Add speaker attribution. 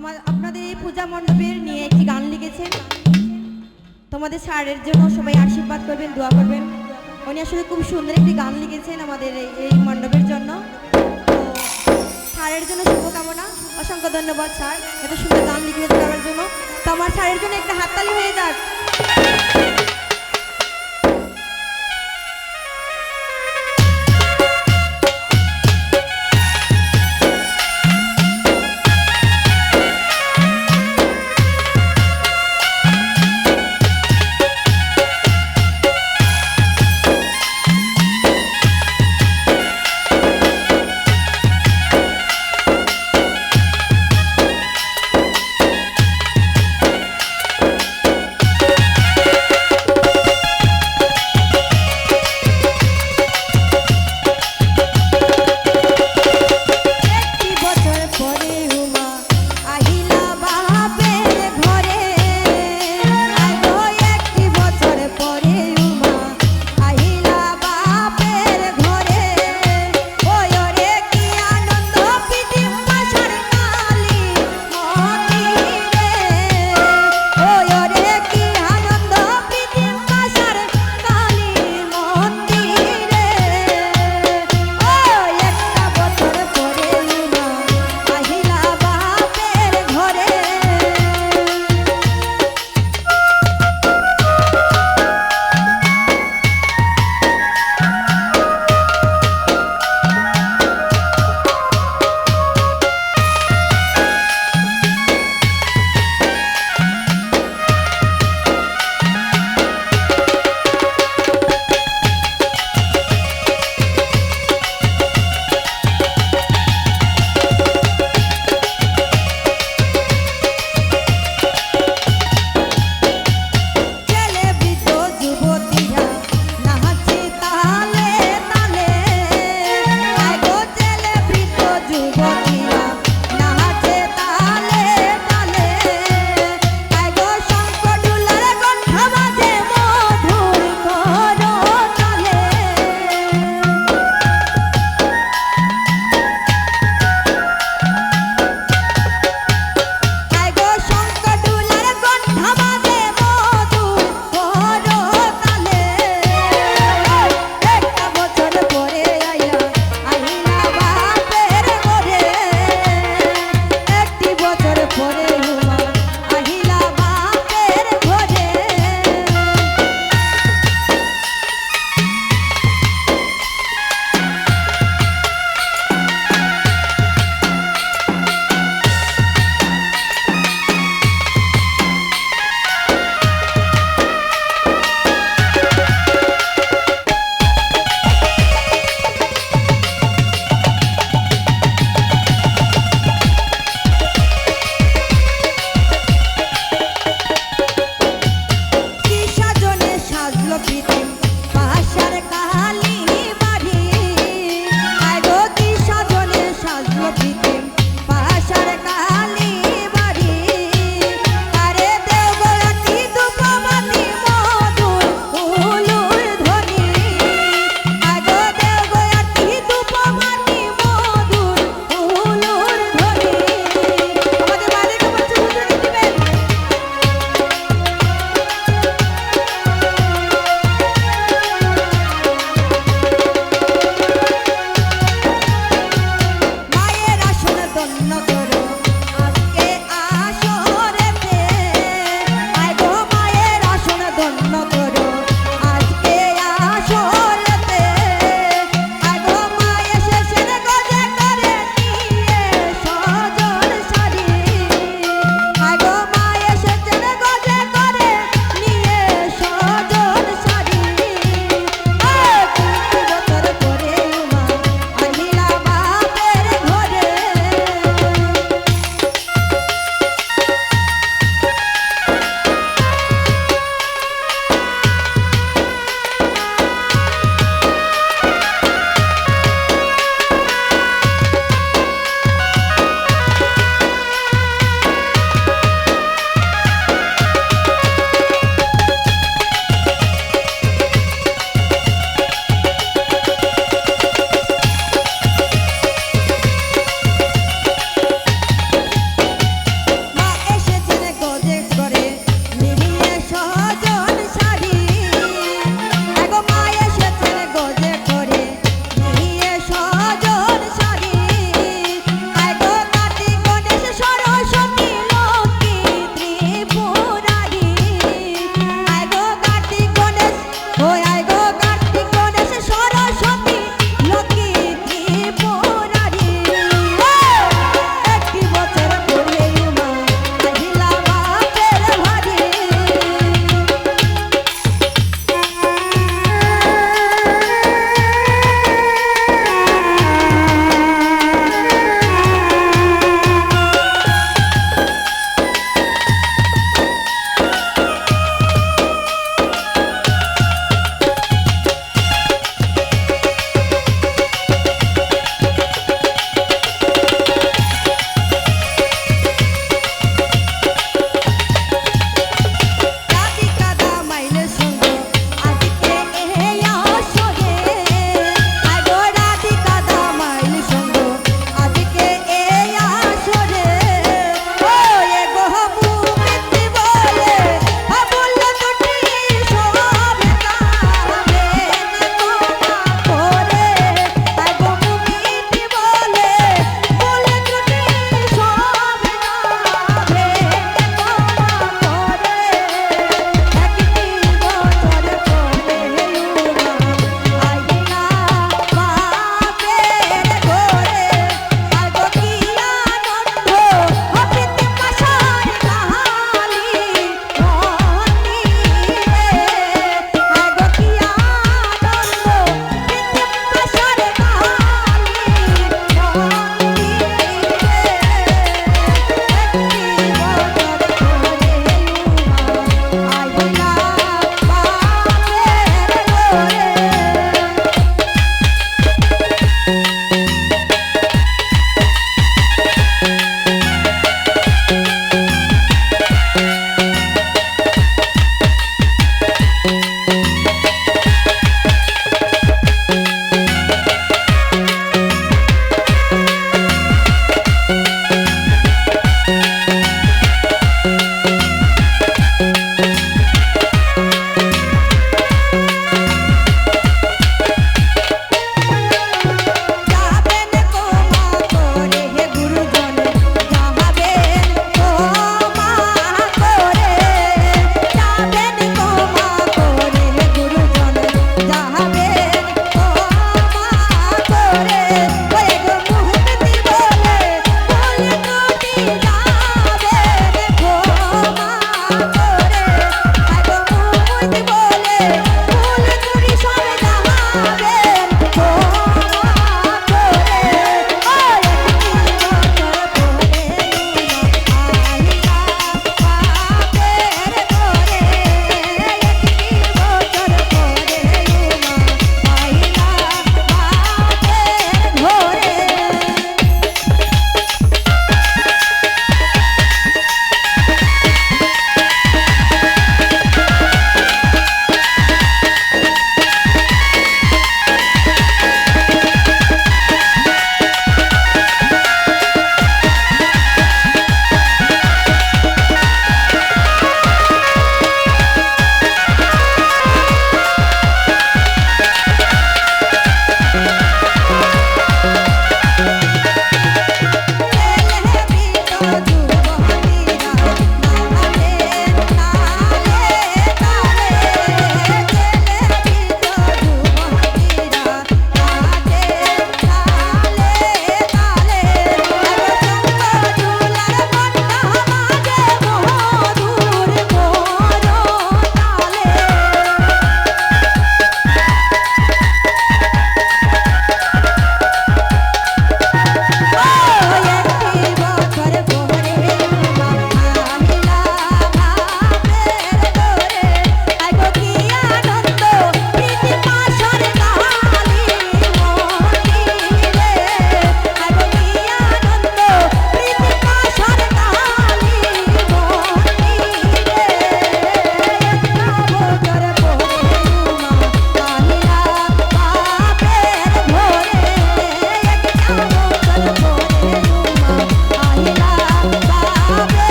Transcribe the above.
Speaker 1: আমার, আপনাদের এই পূজা মণ্ডপের নিয়ে একটি গান লিখেছেন। তোমাদের স্যারের জন্য সবাই আশীর্বাদ করবেন, দোয়া করবেন। উনি আসলে খুব সুন্দর একটি গান লিখেছেন আমাদের এই- এই মণ্ডপের জন্য। স্যারের জন্য শুভকামনা, অসংখ্য ধন্যবাদ স্যার, এত সুন্দর গান লিখে দেওয়ার জন্য। তো আমার স্যারের জন্য একটা হাততালি হয়ে যাক।